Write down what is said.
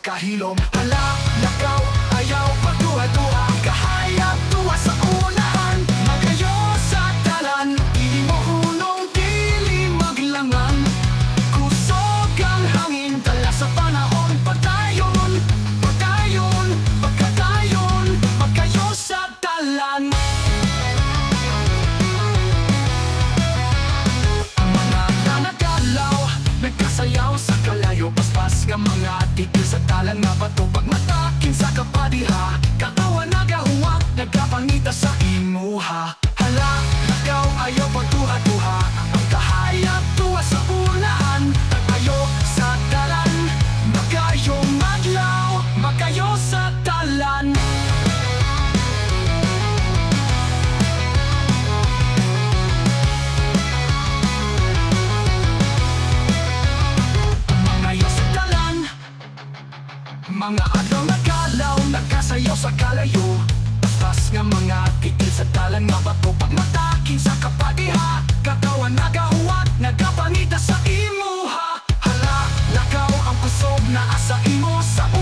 nakahilom Hala, nakaw, ayaw, magduha-duha. mga titil sa talan nga bato Pag matakin sa kapadiha Kaka Mga agaw na galaw, nagkasayaw sa kalayo. Atas nga mga titil sa talang nga bato Pagmatakin sa kapatiha Katawan nagahuwag, nagapangita sa imuha Hala, lakaw ang pasob na asa imo sa ulo